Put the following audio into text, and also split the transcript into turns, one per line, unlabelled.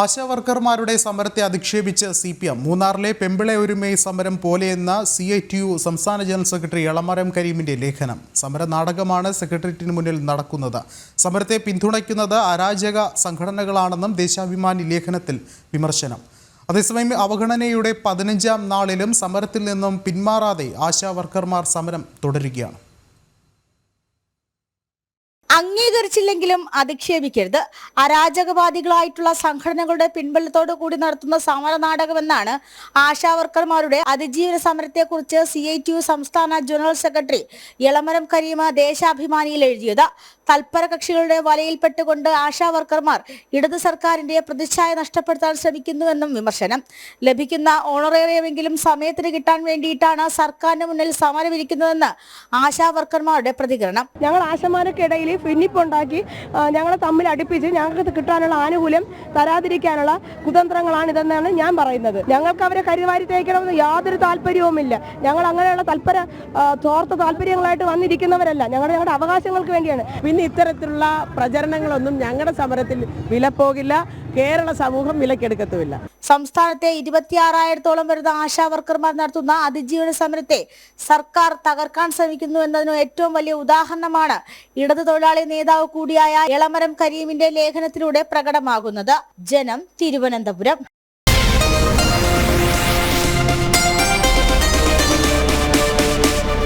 ആശാ വർക്കർമാരുടെ സമരത്തെ അധിക്ഷേപിച്ച് C P M. മൂന്നാറിലെ പെമ്പിളെ ഒരുമൈ സമരം പോലെയെന്ന സി ഐ ടി യു സംസ്ഥാന ജനറൽ സെക്രട്ടറി എളമരം കരീമിന്റെ ലേഖനം. സമര നാടകമാണ് സെക്രട്ടേറിയറ്റിന് മുന്നിൽ നടക്കുന്നത്. സമരത്തെ പിന്തുണയ്ക്കുന്നത് അരാജക സംഘടനകളാണെന്നും ദേശാഭിമാനി ലേഖനത്തിൽ വിമർശനം. അതേസമയം അവഗണനയുടെ പതിനഞ്ചാം നാളിലും സമരത്തിൽ നിന്നും പിന്മാറാതെ ആശാ വർക്കർമാർ സമരം തുടരുകയാണ്.
അംഗീകരിച്ചില്ലെങ്കിലും അധിക്ഷേപിക്കരുത്. അരാജകവാദികളായിട്ടുള്ള സംഘടനകളുടെ പിൻബലത്തോടു കൂടി നടത്തുന്ന സമര നാടകമെന്നാണ് ആശാവർക്കർമാരുടെ അതിജീവന സമരത്തെക്കുറിച്ച് സി ഐ ടി യു സംസ്ഥാന ജനറൽ സെക്രട്ടറി എളമരം കരീമ ദേശാഭിമാനിയിൽ എഴുതിയത്. തൽപര കക്ഷികളുടെ വലയിൽപ്പെട്ടുകൊണ്ട് ആശാവർക്കർമാർ ഇടത് സർക്കാരിന്റെ പ്രതിച്ഛായ നഷ്ടപ്പെടുത്താൻ ശ്രമിക്കുന്നുവെന്നും വിമർശനം. ലഭിക്കുന്ന ഓണറേറിയമെങ്കിലും സമയത്തിന് കിട്ടാൻ വേണ്ടിയിട്ടാണ് സർക്കാരിന് മുന്നിൽ സമരമിരിക്കുന്നതെന്ന് ആശാവർക്കർമാരുടെ പ്രതികരണം.
ഞങ്ങൾ ആശമാർക്കിടയിൽ ഭിന്നിപ്പുണ്ടാക്കി ഞങ്ങളെ തമ്മിൽ അടുപ്പിച്ച് ഞങ്ങൾക്ക് കിട്ടാനുള്ള ആനുകൂല്യം തരാതിരിക്കാനുള്ള കുതന്ത്രങ്ങളാണ് ഇതെന്നാണ് ഞാൻ പറയുന്നത്. ഞങ്ങൾക്ക് അവരെ കരുവാരി തേക്കണമെന്ന് യാതൊരു താല്പര്യവുമില്ല. ഞങ്ങൾ അങ്ങനെയുള്ള തൽപര തോർത്ത താല്പര്യങ്ങളായിട്ട് വന്നിരിക്കുന്നവരല്ല. ഞങ്ങളുടെ ഞങ്ങളുടെ അവകാശങ്ങൾക്ക് വേണ്ടിയാണ്.
പിന്നെ ഇത്തരത്തിലുള്ള പ്രചരണങ്ങളൊന്നും ഞങ്ങളുടെ സമരത്തിൽ വിലപ്പോകില്ല. കേരള സമൂഹം വിലക്കെടുക്കത്തുമില്ല.
സംസ്ഥാനത്തെ ഇരുപത്തിയാറായിരത്തോളം വരുന്ന ആശാ വർക്കർമാർ നടത്തുന്ന അതിജീവന സമരത്തെ സർക്കാർ തകർക്കാൻ ശ്രമിക്കുന്നു എന്നതിന് ഏറ്റവും വലിയ ഉദാഹരണമാണ് ഇടത് തൊഴിലാളി നേതാവ് കൂടിയായ എളമരം കരീമിന്റെ ലേഖനത്തിലൂടെ പ്രകടമാകുന്നത്. ജനം തിരുവനന്തപുരം.